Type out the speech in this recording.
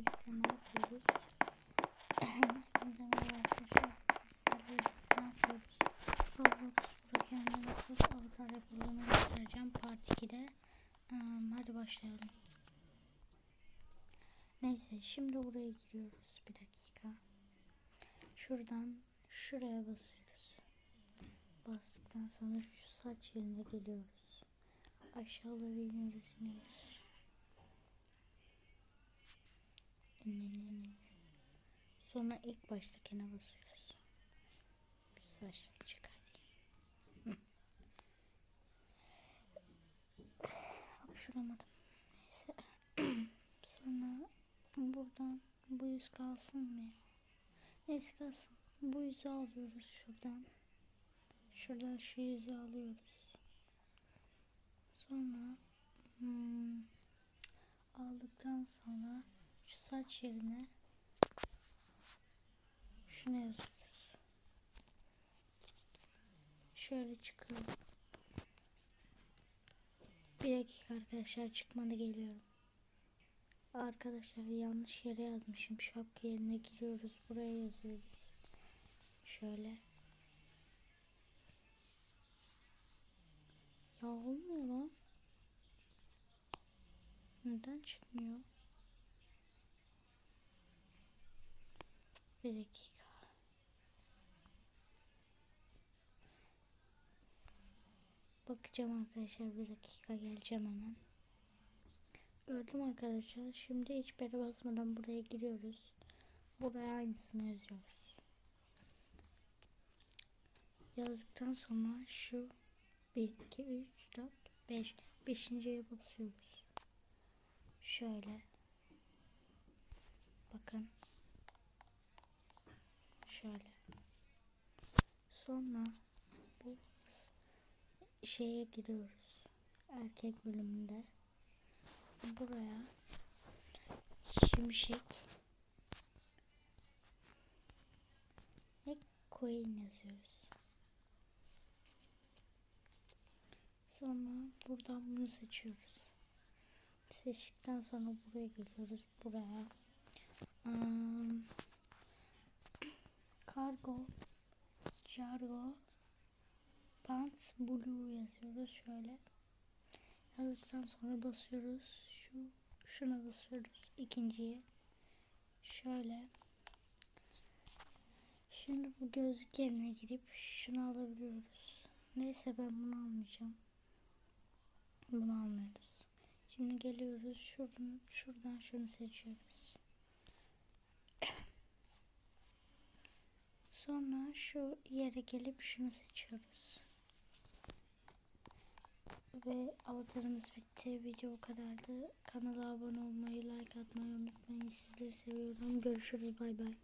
birlikte ne yapıyoruz? Hepinize merhaba arkadaşlar. Ne yapıyoruz? Roblox programında nasıl avatar yapıldığını göstereceğim. Part 2'de. Um, hadi başlayalım. Neyse şimdi buraya giriyoruz. Bir dakika. Şuradan şuraya basıyoruz. Bastıktan sonra şu saç yerine geliyoruz. Aşağılara iniyoruz iniyoruz. Sonra ilk baştakine basıyoruz. Bir saçları çıkartayım. Hapşuramadım. Neyse. Sonra buradan bu yüz kalsın mı? Neyse kalsın. Bu yüzü alıyoruz şuradan. Şuradan şu yüzü alıyoruz. Sonra hmm, aldıktan sonra şu saç yerine şunu yazıyoruz. Şöyle çıkıyor. Bir dakika arkadaşlar çıkmadı geliyorum. Arkadaşlar yanlış yere yazmışım. Şapka yerine giriyoruz. Buraya yazıyoruz. Şöyle. Ya olmuyor lan. Neden çıkmıyor? Bir dakika. Bakacağım arkadaşlar bir dakika geleceğim hemen. Gördüm arkadaşlar. Şimdi hiç bere basmadan buraya giriyoruz. Buraya aynısını yazıyoruz. Yazdıktan sonra şu 1, 2, 3, 4, 5. Beşinciye basıyoruz. Şöyle. Bakın. Şöyle. Sonra şeye giriyoruz. Erkek bölümünde. Buraya şimşek ve coin yazıyoruz. Sonra buradan bunu seçiyoruz. Seçtikten sonra buraya geliyoruz. Buraya. Um, kargo Jargo Pants Blue yazıyoruz şöyle. Yazdıktan sonra basıyoruz. Şu şuna basıyoruz ikinciye. Şöyle. Şimdi bu gözlük yerine girip şunu alabiliyoruz. Neyse ben bunu almayacağım. Bunu almıyoruz. Şimdi geliyoruz. Şuradan, şuradan şunu seçiyoruz. Sonra şu yere gelip şunu seçiyoruz. Ve avatarımız bitti. Video bu kadardı. Kanala abone olmayı, like atmayı unutmayın. Sizleri seviyorum. Görüşürüz. Bay bay.